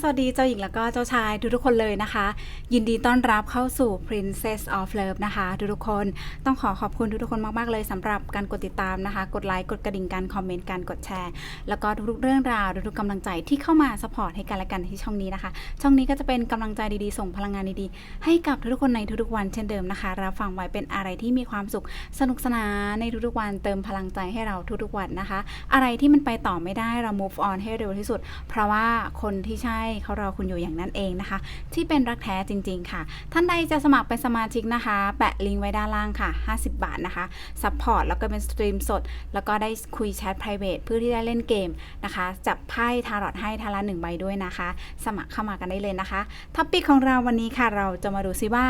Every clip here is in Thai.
สวัสดีเจ้าหญิงแล้วก็เจ้าชายทุกๆคนเลยนะคะ ยินดีต้อนรับเข้าสู่ Princess of Love นะคะทุกๆคนต้องขอขอบคุณทุกๆคนมากๆเลยสำหรับการกดติดตามนะคะ กดไลค์กดกระดิ่งการคอมเมนต์การกดแชร์ แล้วก็ทุกๆเรื่องราวทุกๆกำลังใจที่เข้ามาสปอร์ตให้กันและกันที่ช่องนี้นะคะ ช่องนี้ก็จะเป็นกำลังใจดีๆส่งพลังงานดีๆ ให้กับทุกๆคนในทุกๆวันเช่นเดิมนะคะรับฟังไว้เป็นอะไรที่มีความสุขสนุกสนานในทุกๆวันเติมพลังใจให้เราทุกๆวันนะคะ อะไรที่มันไปต่อไม่ได้เรา move on ให้เร็วที่สุด เพราะว่าคนที่ใช่เขารอคุณอยู่อย่างนั้นเองนะคะ ที่เป็นรักแท้จริง ๆ ค่ะ ท่านใดจะสมัครเป็นสมาชิกนะคะ แปะลิงก์ไว้ด้านล่างค่ะ 50 บาทนะคะซัพพอร์ตแล้วก็เป็นสตรีมสด แล้วก็ได้คุยแชท private เพื่อที่ได้เล่นเกมนะคะ จับไพ่ทารอตให้ทาละหนึ่งใบด้วยนะคะ สมัครเข้ามากันได้เลยนะคะท็อปปิกของเราวันนี้ค่ะ เราจะมาดูซิว่า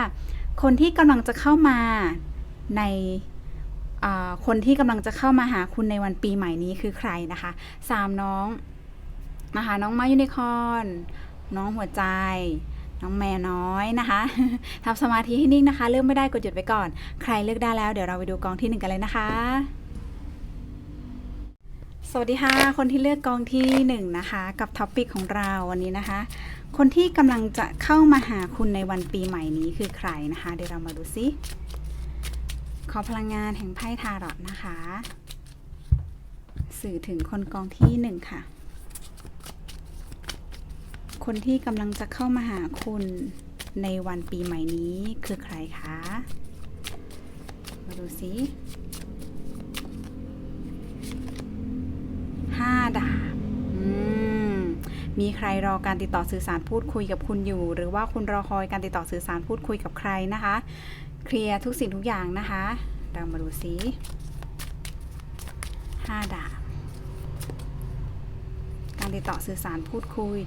คนที่กำลังจะเข้ามาในคนที่กำลังจะเข้ามาหาคุณในวันปีใหม่นี้คือใครนะคะสามน้อง นะคะ น้องมายูนิคอน น้องหัวใจ น้องแมวน้อยนะคะทำสมาธิให้นิ่งนะคะ เริ่มไม่ได้กดหยุดไว้ก่อน ใครเลือกได้แล้วเดี๋ยวเราไปดูกองที่หนึ่งกันเลยนะคะสวัสดีค่ะ คนที่เลือกกองที่หนึ่งนะคะกับท็อปิกของเราวันนี้นะคะ คนที่กำลังจะเข้ามาหาคุณในวันปีใหม่นี้คือใครนะคะ เดี๋ยวเรามาดูซิขอพลังงานแห่งไพ่ทารอตนะคะ สื่อถึงคนกองที่หนึ่งค่ะ คนที่กำลังจะเข้ามาหาคุณในวันปีใหม่นี้คือใครคะ มาดูซิห้าดาบมมีใครรอการติดต่อสื่อสารพูดคุยกับคุณอยู่ หรือว่าคุณรอคอยการติดต่อสื่อสารพูดคุยกับใครนะคะ เคลียร์ทุกสิ่งทุกอย่างนะคะ เรามาดูซิห้าดาบ ติดต่อสื่อสารพูดคุย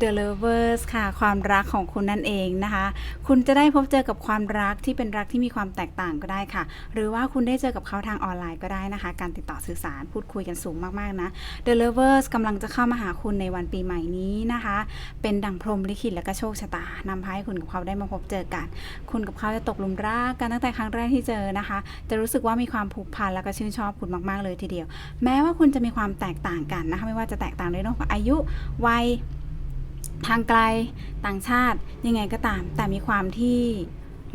The Lovers ค่ะ ความรักของคุณนั่นเองนะคะ คุณจะได้พบเจอกับความรักที่เป็นรักที่มีความแตกต่างก็ได้ค่ะ หรือว่าคุณได้เจอกับเขาทางออนไลน์ก็ได้นะคะ การติดต่อสื่อสารพูดคุยกันสูงมากๆนะ The Lovers กำลังจะเข้ามาหาคุณในวันปีใหม่นี้นะคะ เป็นดั่งพรมลิขิตและก็โชคชะตานำพาให้คุณกับเขาได้มาพบเจอกัน คุณกับเขาจะตกหลุมรักกันตั้งแต่ครั้งแรกที่เจอนะคะ จะรู้สึกว่ามีความผูกพันแล้วก็ชื่นชอบคุณมากๆเลยทีเดียว แม้ว่าคุณจะมีความแตกต่างกันนะคะ ไม่ว่าจะแตกต่างในเรื่องของอายุวัยทางไกลต่างชาติยังไงก็ตาม แต่มีความที่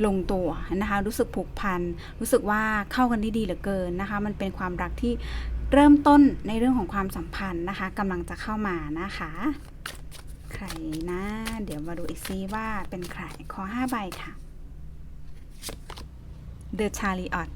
ลงตัวนะคะรู้สึกผูกพัน รู้สึกว่าเข้ากันได้ดีเหลือเกินนะคะ มันเป็นความรักที่เริ่มต้นในเรื่องของความสัมพันธ์นะคะกำลังจะเข้ามานะคะ ใครนะ เดี๋ยวมาดูอีกซิว่าเป็นใครขอ5ใบค่ะ The Chariot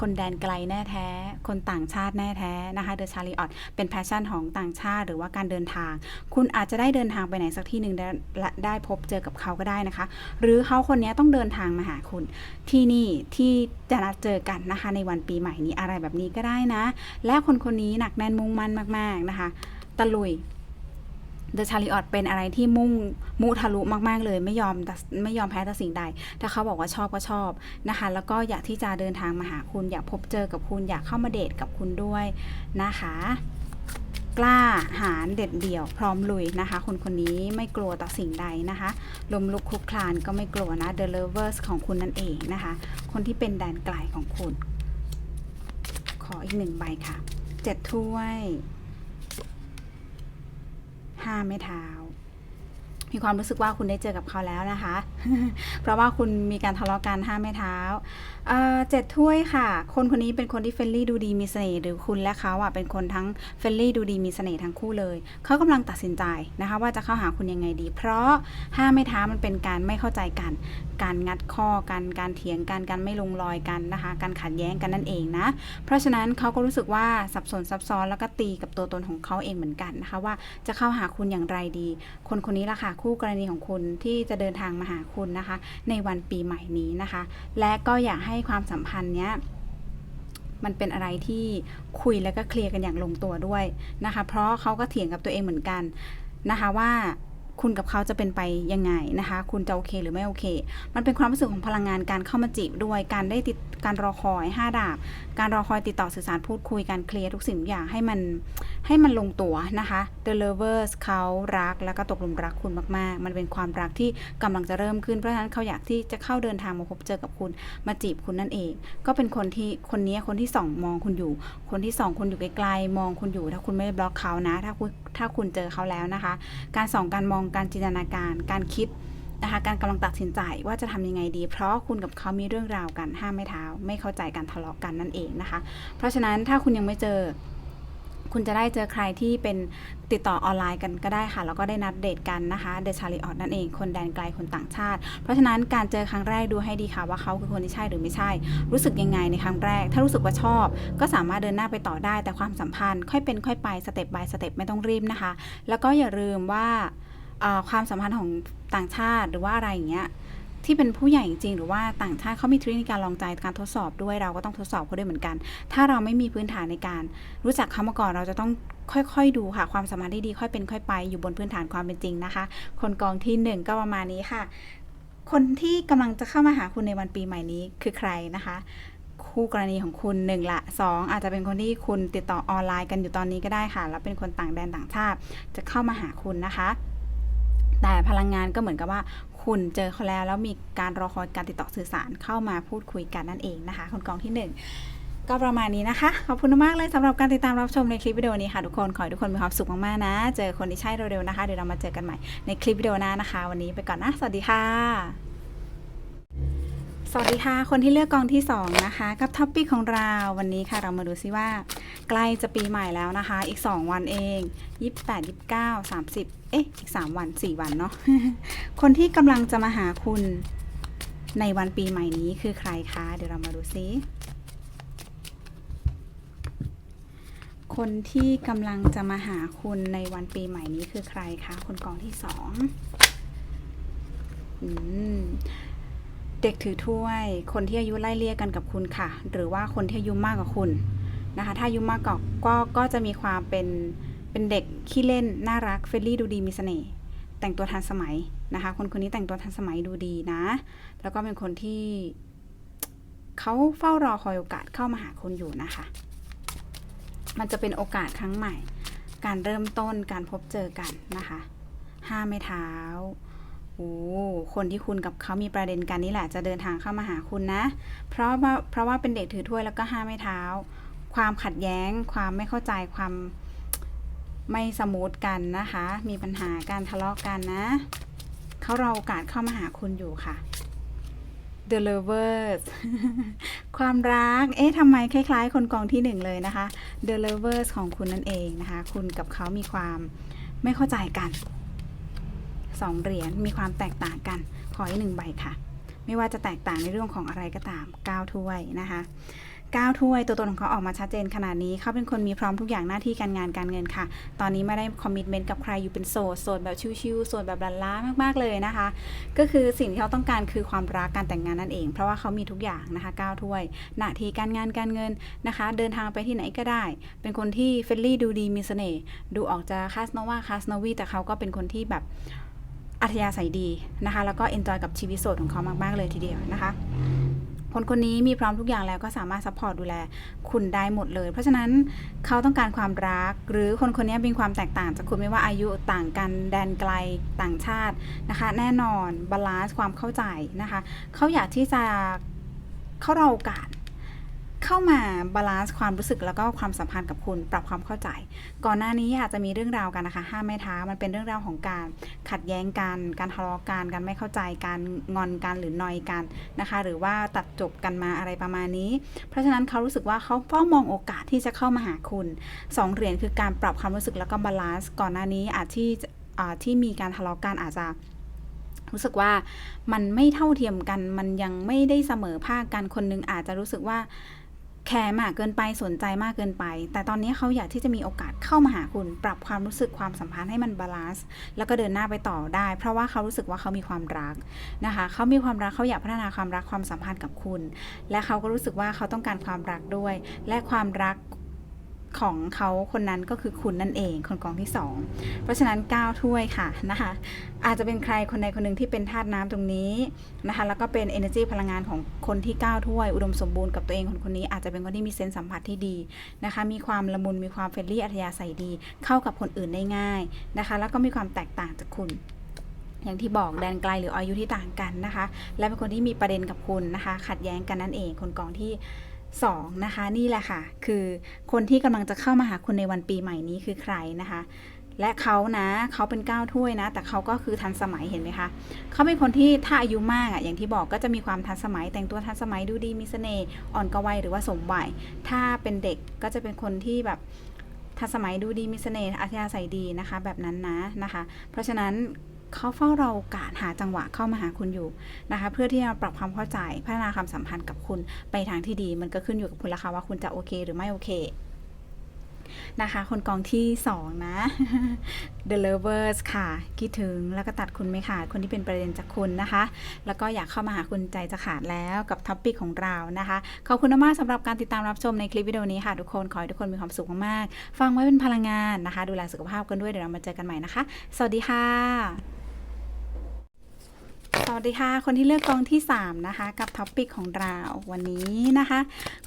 คนแดนไกลแน่แท้ คนต่างชาติแน่แท้นะคะ The Chariot เป็นแพชชั่นของต่างชาติหรือว่าการเดินทาง คุณอาจจะได้เดินทางไปไหนสักที่หนึ่งและได้พบเจอกับเขาก็ได้นะคะ หรือเขาคนนี้ต้องเดินทางมาหาคุณ ที่นี่ที่จะนัดเจอกันนะคะในวันปีใหม่นี้อะไรแบบนี้ก็ได้นะ และคนคนนี้หนักแน่นมุ่งมั่นมาก ๆนะคะตะลุย เดอะชาริออตเป็นอะไรที่มุ่งมุทะลุมาก ๆ เลย ไม่ยอมตัดไม่ยอมแพ้ต่อสิ่งใด ถ้าเขาบอกว่าชอบก็ชอบนะคะ แล้วก็อยากที่จะเดินทางมาหาคุณ อยากพบเจอกับคุณ อยากเข้ามาเดทกับคุณด้วยนะคะ กล้าหาญเด็ดเดี่ยว พร้อมลุยนะคะ คนคนนี้ไม่กลัวต่อสิ่งใดนะคะลมลุกคลุกคลานก็ไม่กลัวนะ The Lovers ของคุณนั่นเองนะคะ คนที่เป็นแดนไกลของคุณ ขออีกหนึ่งใบค่ะเจ็ดถ้วย ห้าไม้เท้า มีความรู้สึกว่าคุณได้เจอกับเขาแล้วนะคะ เพราะว่าคุณมีการทะเลาะกันห้าไม้เท้าเอ่อเจ็ดถ้วยค่ะ คนคนนี้เป็นคนที่เฟรนลี่ดูดีมีเสน่ห์หรือคุณและเขาอะเป็นคนทั้งเฟรนลี่ดูดีมีเสน่ห์ทั้งคู่เลย เขากำลังตัดสินใจนะคะ ว่าจะเข้าหาคุณยังไงดี เพราะห้าไม้เท้ามันเป็นการไม่เข้าใจกัน การงัดข้อกัน การเถียงกัน การไม่ลงรอยกันนะคะ การขัดแย้งกันนั่นเองนะ เพราะฉะนั้นเขาก็รู้สึกว่าสับสนซับซ้อนแล้วก็ตีกับตัวตนของเขาเองเหมือนกันนะคะ ว่าจะเข้าหาคุณอย่างไรดี คนคนนี้ล่ะค่ะคู่กรณีของคุณที่จะเดินทางมาหาคุณนะคะ ในวันปีใหม่นี้นะคะ และก็อยากให้ความสัมพันธ์เนี้ยมันเป็นอะไรที่คุยแล้วก็เคลียร์กันอย่างลงตัวด้วยนะคะ เพราะเขาก็เถียงกับตัวเองเหมือนกันนะคะว่าคุณกับเขาจะเป็นไปยังไงนะคะ คุณจะโอเคหรือไม่โอเค มันเป็นความรู้สึกของพลังงานการเข้ามาจีบด้วย การได้ติดการรอคอยห้าดาบ การรอคอยติดต่อสื่อสารพูดคุย การเคลียร์ทุกสิ่งทุกอย่างให้มัน ให้มันลงตัวนะคะ The Lovers เขารักแล้วก็ตกหลุมรักคุณมาก ๆ มันเป็นความรักที่กำลังจะเริ่มขึ้นเพราะฉะนั้นเขาอยากที่จะเข้าเดินทางมาพบเจอกับคุณ มาจีบคุณนั่นเอง ก็เป็นคนที่คนนี้คนที่สองมองคุณอยู่ คนที่สองคุณอยู่ไกลๆมองคุณอยู่ ถ้าคุณไม่บล็อกเขานะ ถ้าคุณถ้าคุณเจอเขาแล้วนะคะ การส่องการมองการจินตนาการ การคิดนะคะการกำลังตัดสินใจว่าจะทำยังไงดี เพราะคุณกับเขามีเรื่องราวกันห้ามไม่เท้า ไม่เข้าใจกันทะเลาะกันนั่นเองนะคะ เพราะฉะนั้นถ้าคุณยังไม่เจอ คุณจะได้เจอใครที่เป็นติดต่อออนไลน์กันก็ได้ค่ะ แล้วก็ได้นัดเดทกันนะคะเดชาริออตนั่นเองคนแดนไกลคนต่างชาติ เพราะฉะนั้นการเจอครั้งแรกดูให้ดีค่ะ ว่าเขาคือคนที่ใช่หรือไม่ใช่ รู้สึกยังไงในครั้งแรก ถ้ารู้สึกว่าชอบ ก็สามารถเดินหน้าไปต่อได้ แต่ความสัมพันธ์ค่อยเป็นค่อยไปสเต็ป by สเต็ปไม่ต้องรีบนะคะ แล้วก็อย่าลืมว่าความสัมพันธ์ของต่างชาติหรือว่าอะไรอย่างเงี้ย ที่เป็นผู้ใหญ่จริงๆหรือว่าต่างชาติเขามีทคนิคการลองใจการทดสอบด้วยเราก็ต้องทดสอบเขาด้วยเหมือนกัน ถ้าเราไม่มีพื้นฐานในการ รู้จักเขามาก่อนเราจะต้องค่อยๆ ดูค่ะ ความสัมพันธ์ที่ดีค่อยเป็นค่อยไป อยู่บนพื้นฐานความเป็นจริงนะคะ คนกองที่หนึ่งก็ประมาณนี้ค่ะ คนที่กำลังจะเข้ามาหาคุณในวันปีใหม่นี้คือใครนะคะคู่กรณีของคุณหนึ่งละสองอาจจะเป็นคนที่คุณติดต่อออนไลน์กันอยู่ตอนนี้ก็ได้ค่ะ แล้วเป็นคนต่างแดนต่างชาติจะเข้ามาหาคุณนะคะ แต่พลังงานก็เหมือนกับว่า คุณเจอเขาแล้ว แล้วมีการรอคอยการติดต่อสื่อสารเข้ามาพูดคุยกันนั่นเองนะคะ คนกองที่หนึ่งก็ประมาณนี้นะคะ ขอบคุณมากเลยสำหรับการติดตามรับชมในคลิปวิดีโอนี้ค่ะทุกคน ขอให้ทุกคนมีความสุขมากๆนะ เจอคนที่ใช่เร็วๆนะคะ เดี๋ยวเรามาเจอกันใหม่ในคลิปวิดีโอหน้านะคะ วันนี้ไปก่อนนะ สวัสดีค่ะ วัสดีค่ะ คนที่เลือกกองที่ 2 นะคะ กับท็อปปี้ของเราวันนี้ค่ะเรามาดูซิว่า ใกล้จะปีใหม่แล้วนะคะ อีก 2 วันเอง 28 29 30 เอ๊ะ อีก 3 วัน 4 วันเนาะคนที่กำลังจะมาหาคุณในวันปีใหม่นี้คือใครคะ เดี๋ยวเรามาดูซิคนที่กำลังจะมาหาคุณในวันปีใหม่นี้คือใครคะ คนกองที่สองอืม เด็กถือถ้วย คนที่อายุไล่เลี่ยกันกับคุณค่ะ หรือว่าคนที่อายุมากกว่าคุณนะคะ ถ้าอายุมากกว่าก็ก็จะมีความเป็นเป็นเด็กขี้เล่นน่ารักเฟรนลี่ดูดีมีเสน่ห์แต่งตัวทันสมัยนะคะ คนคนนี้แต่งตัวทันสมัยดูดีนะ แล้วก็เป็นคนที่เขาเฝ้ารอคอยโอกาสเข้ามาหาคุณอยู่นะคะ มันจะเป็นโอกาสครั้งใหม่ การเริ่มต้นการพบเจอกันนะคะ ห้าไม้เท้า โอ้คนที่คุณกับเขามีประเด็นกันนี่แหละจะเดินทางเข้ามาหาคุณนะ เพราะว่าเพราะว่าเป็นเด็กถือถ้วยแล้วก็ห้าไม้เท้า ความขัดแย้ง ความไม่เข้าใจความไม่สมูทกันนะคะ มีปัญหาการทะเลาะกันนะ เขารอโอกาสเข้ามาหาคุณอยู่ค่ะ The Lovers ความรัก เอ๊ะทำไมคล้าย ๆ คนกองที่หนึ่งเลยนะคะ The Lovers ของคุณนั่นเองนะคะ คุณกับเขามีความไม่เข้าใจกัน สองเหรียญมีความแตกต่างกัน ขออีกหนึ่งใบค่ะ ไม่ว่าจะแตกต่างในเรื่องของอะไรก็ตาม 9 ถ้วยนะคะ9ถ้วยตัวตนของเขาออกมาชัดเจนขนาดนี้เขาเป็นคนมีพร้อมทุกอย่างหน้าที่การงานการเงินค่ะ ตอนนี้ไม่ได้คอมมิชเมนต์กับใครอยู่เป็นโสดโสดแบบชิวๆโสดแบบลันล้ามากๆเลยนะคะ ก็คือสิ่งที่เขาต้องการคือความรักการแต่งงานนั่นเอง เพราะว่าเขามีทุกอย่างนะคะ9ถ้วย หน้าที่การงานการเงินนะคะ เดินทางไปที่ไหนก็ได้ เป็นคนที่เฟรนลี่ดูดีมีเสน่ห์ดูออกจะคาสโนวาคาสโนวีแต่เขาก็เป็นคนที่แบบ อัธยาศัยดีนะคะ แล้วก็เอนจอยกับชีวิตโสดของเขามาก ๆ เลยทีเดียวนะคะคนคนนี้มีพร้อมทุกอย่างแล้วก็สามารถซัพพอร์ตดูแลคุณได้หมดเลย เพราะฉะนั้นเขาต้องการความรัก หรือคนคนนี้มีความแตกต่างจากคุณไม่ว่าอายุต่างกันแดนไกลต่างชาตินะคะ แน่นอนบาลานซ์ความเข้าใจนะคะเขาอยากที่จะเขาเราโอกาส เข้ามาบาลานซ์ความรู้สึกแล้วก็ความสัมพันธ์กับคุณปรับความเข้าใจ ก่อนหน้านี้อาจจะมีเรื่องราวกันนะคะห้ามไม่ท้ามันเป็นเรื่องราวของการขัดแย้งกัน การทะเลาะกันการไม่เข้าใจการงอนกันหรือนอยกันนะคะ หรือว่าตัดจบกันมาอะไรประมาณนี้ เพราะฉะนั้นเขารู้สึกว่าเขาเฝ้ามองโอกาสที่จะเข้ามาหาคุณสองเหรียญคือการปรับความรู้สึกแล้วก็บาลานซ์ก่อนหน้านี้อาจที่อ่าที่มีการทะเลาะกันอาจจะรู้สึกว่ามันไม่เท่าเทียมกัน มันยังไม่ได้เสมอภาคกัน คนหนึงอาจจะรู้สึกว่า แคร์มากเกินไปสนใจมากเกินไป แต่ตอนนี้เขาอยากที่จะมีโอกาสเข้ามาหาคุณ ปรับความรู้สึกความสัมพันธ์ให้มันบาลานซ์แล้วก็เดินหน้าไปต่อได้ เพราะว่าเขารู้สึกว่าเขามีความรักนะคะเขามีความรักเขาอยากพัฒนาความรักความสัมพันธ์กับคุณ และเขาก็รู้สึกว่าเขาต้องการความรักด้วย และความรัก ของเขาคนนั้นก็คือคุณนั่นเองคนกองที่ 2 เพราะฉะนั้น 9 ถ้วยค่ะนะคะ อาจจะเป็นใครคนใดคนหนึ่งที่เป็นธาตุน้ำตรงนี้นะคะ แล้วก็เป็น energy พลังงานของคนที่ 9 ถ้วย อุดมสมบูรณ์กับตัวเองคนคนนี้อาจจะเป็นคนที่มีเซนส์สัมผัสที่ดีนะคะ มีความละมุนมีความเฟรนลี่อัธยาศัยดี เข้ากับคนอื่นได้ง่ายนะคะ แล้วก็มีความแตกต่างจากคุณอย่างที่บอกแดนไกลหรืออายุที่ต่างกันนะคะ และเป็นคนที่มีประเด็นกับคุณนะคะ ขัดแย้งกันนั่นเองคนกองที่ 2นะคะนี่แหละค่ะ คือคนที่กำลังจะเข้ามาหาคุณในวันปีใหม่นี้คือใครนะคะ และเขานะเขาเป็นก้าวถ้วยนะ แต่เขาก็คือทันสมัยเห็นไหมคะเขาเป็นคนที่ถ้าอายุมากอะอย่างที่บอกก็จะมีความทันสมัยแต่งตัวทันสมัยดูดีมีเสน่ห์อ่อนกวัยหรือว่าสมวัยถ้าเป็นเด็กก็จะเป็นคนที่แบบทันสมัยดูดีมีเสน่ห์อัธยาศัยดีนะคะ แบบนั้นนะนะคะ เพราะฉะนั้น เขาเฝ้ารอโอกาสหาจังหวะเข้ามาหาคุณอยู่นะคะ เพื่อที่จะปรับความเข้าใจพัฒนาความสัมพันธ์กับคุณไปทางที่ดี มันก็ขึ้นอยู่กับคุณละค่ะว่าคุณจะโอเคหรือไม่โอเคนะคะ คนกองที่ 2 นะ The Lovers ค่ะ คิดถึงแล้วก็ตัดคุณไม่ขาดคนที่เป็นประเด็นจากคุณนะคะ แล้วก็อยากเข้ามาหาคุณใจจะขาดแล้วกับท็อปปิกของเรานะคะ ขอบคุณมากสำหรับการติดตามรับชมในคลิปวิดีโอนี้ค่ะ ทุกคน ขอให้ทุกคนมีความสุขมากๆ ฟังไว้เป็นพลังงานนะคะ ดูแลสุขภาพกันด้วย เดี๋ยวเรามาเจอกันใหม่นะคะ สวัสดีค่ะ สวัสดีค่ะ คนที่เลือกกองที่ 3 นะคะ กับท็อปปิกของเราวันนี้นะคะ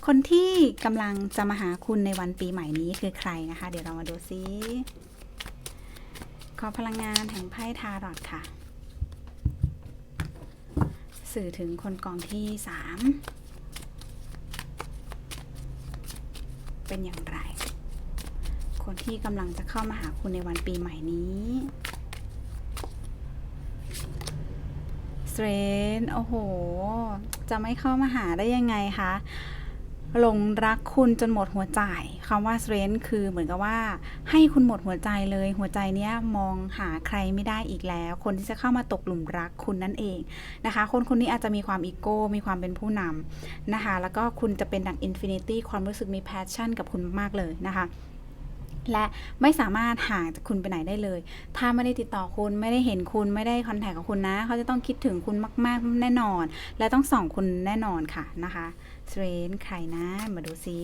คนที่กำลังจะมาหาคุณในวันปีใหม่นี้คือใครนะคะ เดี๋ยวเรามาดูซิ ขอพลังงานแห่งไพ่ทารอตค่ะ สื่อถึงคนกองที่ 3 เป็นอย่างไร คนที่กำลังจะเข้ามาหาคุณในวันปีใหม่นี้ สเตรนโอ้โห จะไม่เข้ามาหาได้ยังไงคะหลงรักคุณจนหมดหัวใจคำว่า strength คือเหมือนกับว่า ให้คุณหมดหัวใจเลย หัวใจเนี้ยมองหาใครไม่ได้อีกแล้ว คนที่จะเข้ามาตกหลุมรักคุณนั่นเองนะคะ คนคนนี้อาจจะมีความอีโก้ มีความเป็นผู้นำนะคะ แล้วก็คุณจะเป็นดัง infinity ความรู้สึกมี passion กับคุณมากๆเลยนะคะ และไม่สามารถห่างจากคุณไปไหนได้เลย ถ้าไม่ได้ติดต่อคุณไม่ได้เห็นคุณไม่ได้คอนแทคกับคุณนะ เขาจะต้องคิดถึงคุณมาก ๆ แน่นอน และต้องส่องคุณแน่นอนค่ะนะคะเทรนใครนะมาดูซิ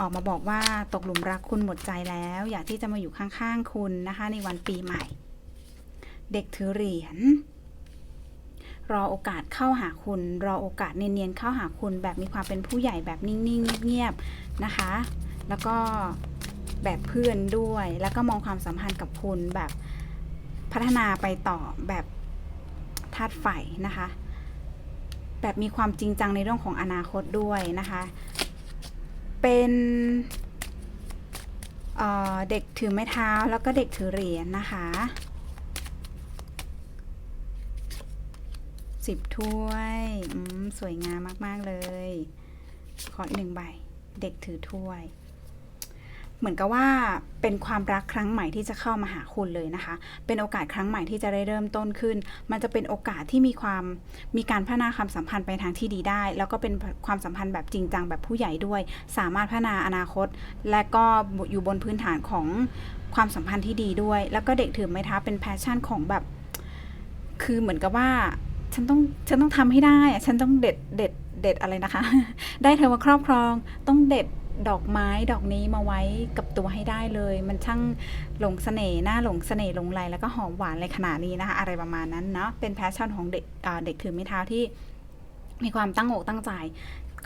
ออกมาบอกว่าตกหลุมรักคุณหมดใจแล้ว อยากที่จะมาอยู่ข้างๆคุณนะคะ ในวันปีใหม่ เด็กถือเหรียญรอโอกาสเข้าหาคุณ รอโอกาสเนียนๆเข้าหาคุณแบบมีความเป็นผู้ใหญ่แบบนิ่งๆเงียบๆนะคะ แล้วก็ แบบเพื่อนด้วย แล้วก็มองความสัมพันธ์กับคุณแบบพัฒนาไปต่อแบบธาตุไฟนะคะ แบบมีความจริงจังในเรื่องของอนาคตด้วยนะคะ เป็นเเด็กถือไม้เท้าแล้วก็เด็กถือเหรียญนะคะสิบถ้วยสวยงามมาก ๆ เลย ขออีกหนึ่งใบ เด็กถือถ้วย เหมือนกับว่าเป็นความรักครั้งใหม่ที่จะเข้ามาหาคุณเลยนะคะ เป็นโอกาสครั้งใหม่ที่จะได้เริ่มต้นขึ้น มันจะเป็นโอกาสที่มีความมีการพัฒนาความสัมพันธ์ไปทางที่ดีได้ แล้วก็เป็นความสัมพันธ์แบบจริงจังแบบผู้ใหญ่ด้วย สามารถพัฒนาอนาคต และก็อยู่บนพื้นฐานของความสัมพันธ์ที่ดีด้วย แล้วก็เด็กถือไม้เท้าเป็นแพชชั่นของแบบ คือเหมือนกับว่าฉันต้องฉันต้องทำให้ได้ ฉันต้องเด็ดเด็ดเด็ดอะไรนะคะ ได้เธอมาครอบครอง ต้องเด็ด ดอกไม้ดอกนี้มาไว้กับตัวให้ได้เลย มันช่างหลงเสน่ห์หน้าหลงเสน่ห์หลงไหลแล้วก็หอมหวานเลยขนาดนี้นะคะอะไรประมาณนั้นเนาะเป็นแพชชั่นของเด็กเด็กถือไม้เท้าที่มีความตั้งอกตั้งใจ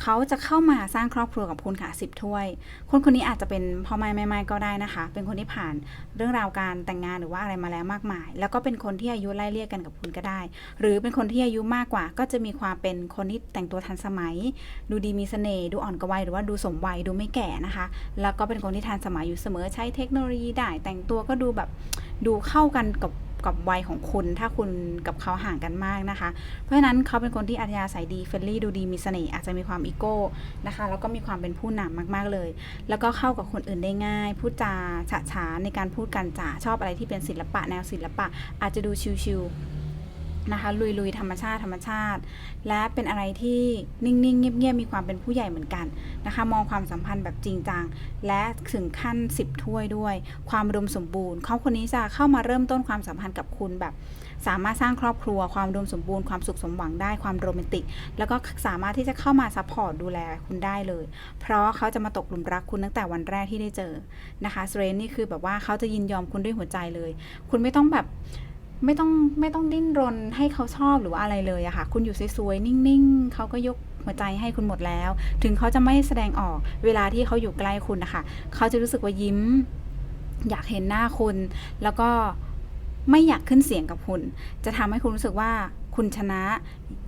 เขาจะเข้ามาสร้างครอบครัวกับคุณค่ะสิบถ้วย คนคนนี้อาจจะเป็นพ่อแม่แม่ไม้ก็ได้นะคะ เป็นคนที่ผ่านเรื่องราวการแต่งงานหรือว่าอะไรมาแล้วมากมาย แล้วก็เป็นคนที่อายุไล่เลี่ยกันกับคุณก็ได้ หรือเป็นคนที่อายุมากกว่า ก็จะมีความเป็นคนที่แต่งตัวทันสมัย ดูดีมีเสน่ห์ดูอ่อนกว่าวัยหรือว่าดูสมวัยดูไม่แก่นะคะ แล้วก็เป็นคนที่ทันสมัยอยู่เสมอใช้เทคโนโลยีได้ แต่งตัวก็ดูแบบดูเข้ากันกับ กับวัยของคุณ ถ้าคุณกับเขาห่างกันมากนะคะ เพราะฉะนั้นเขาเป็นคนที่อัธยาศัยดีเฟรนลี่ดูดีมีเสน่ห์อาจจะมีความอีโก้นะคะแล้วก็มีความเป็นผู้นำมากๆเลย แล้วก็เข้ากับคนอื่นได้ง่ายพูดจาฉะฉานในการพูดกันจาชอบอะไรที่เป็นศิลปะแนวศิลปะ อาจจะดูชิวๆ นะคะลุยๆธรรมชาติธรรมชาติ และเป็นอะไรที่นิ่งๆ เงียบๆ มีความเป็นผู้ใหญ่เหมือนกันนะคะ มองความสัมพันธ์แบบจริงจัง และถึงขั้น 10 ถ้วยด้วย ความอุดมสมบูรณ์เขาคนนี้จะเข้ามาเริ่มต้นความสัมพันธ์กับคุณแบบ สามารถสร้างครอบครัว ความอุดมสมบูรณ์ความสุขสมหวังได้ความโรแมนติก แล้วก็สามารถที่จะเข้ามาซัพพอร์ตดูแลคุณได้เลย เพราะเขาจะมาตกหลุมรักคุณตั้งแต่วันแรกที่ได้เจอนะคะสเรนนี่คือแบบว่าเขาจะยินยอมคุณด้วยหัวใจเลย คุณไม่ต้องแบบ ไม่ต้องไม่ต้องดิ้นรนให้เขาชอบหรือว่าอะไรเลยอะค่ะ คุณอยู่สวยๆนิ่งๆเขาก็ยกหัวใจให้คุณหมดแล้ว ถึงเขาจะไม่แสดงออกเวลาที่เขาอยู่ใกล้คุณนะคะเขาจะรู้สึกว่ายิ้ม อยากเห็นหน้าคุณ แล้วก็ไม่อยากขึ้นเสียงกับคุณ จะทำให้คุณรู้สึกว่า คุณชนะ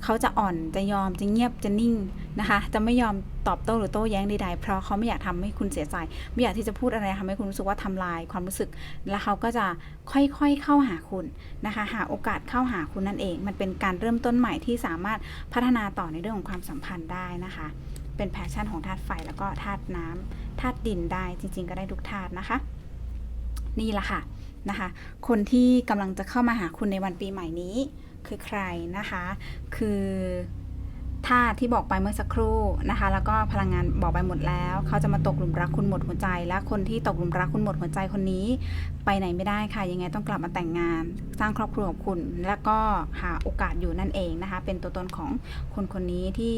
เขาจะอ่อนจะยอมจะเงียบจะนิ่งนะคะ จะไม่ยอมตอบโต้หรือโต้แย้งใดๆเพราะเขาไม่อยากทำให้คุณเสียใจ ไม่อยากที่จะพูดอะไรทำให้คุณรู้สึกว่าทำลายความรู้สึก แล้วเขาก็จะค่อยๆเข้าหาคุณนะคะ หาโอกาสเข้าหาคุณนั่นเอง มันเป็นการเริ่มต้นใหม่ที่สามารถพัฒนาต่อในเรื่องของความสัมพันธ์ได้นะคะ เป็นแพชชั่นของธาตุไฟแล้วก็ธาตุน้ำธาตุดินได้จริง ๆ ก็ได้ทุกธาตุนะคะ นี่แหละค่ะนะคะ คนที่กำลังจะเข้ามาหาคุณในวันปีใหม่นี้ คือใครนะคะ คือธาตุที่บอกไปเมื่อสักครู่นะคะ แล้วก็พลังงานบอกไปหมดแล้ว เขาจะมาตกหลุมรักคุณหมดหัวใจ และคนที่ตกหลุมรักคุณหมดหัวใจคนนี้ ไปไหนไม่ได้ค่ะ ยังไงต้องกลับมาแต่งงาน สร้างครอบครัวกับคุณ แล้วก็หาโอกาสอยู่นั่นเองนะคะ เป็นตัวตนของคนคนนี้ที่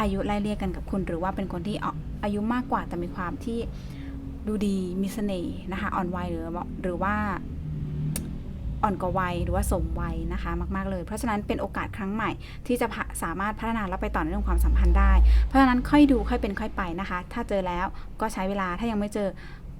อายุไล่เรียกกันกับคุณ หรือว่าเป็นคนที่อายุมากกว่าแต่มีความที่ดูดีมีเสน่ห์นะคะอ่อนวัยหรือหรือว่า อ่อนกว่าวัยหรือว่าสมวัยนะคะ มากๆเลย เพราะฉะนั้นเป็นโอกาสครั้งใหม่ ที่จะสามารถพัฒนาและไปต่อในเรื่องความสัมพันธ์ได้ เพราะฉะนั้นค่อยดูค่อยเป็นค่อยไปนะคะ ถ้าเจอแล้วก็ใช้เวลาถ้ายังไม่เจอ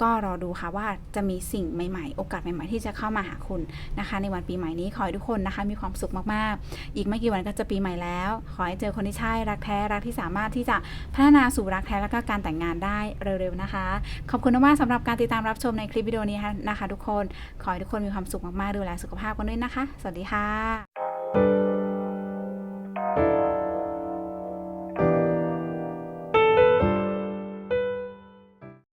ก็รอดูค่ะว่าจะมีสิ่งใหม่ๆ โอกาสใหม่ๆ ที่จะเข้ามาหาคุณนะคะ ในวันปีใหม่นี้ขอให้ทุกคนนะคะ มีความสุขมากๆ อีกไม่กี่วันก็จะปีใหม่แล้ว ขอให้เจอคนที่ใช่รักแท้รักที่สามารถที่จะพัฒนาสู่รักแท้แล้วก็การแต่งงานได้เร็วๆนะคะ ขอบคุณมากๆสำหรับการติดตามรับชมในคลิปวิดีโอนี้นะคะ ทุกคนขอให้ทุกคนมีความสุขมากๆดูแลสุขภาพกันด้วยนะคะ สวัสดีค่ะ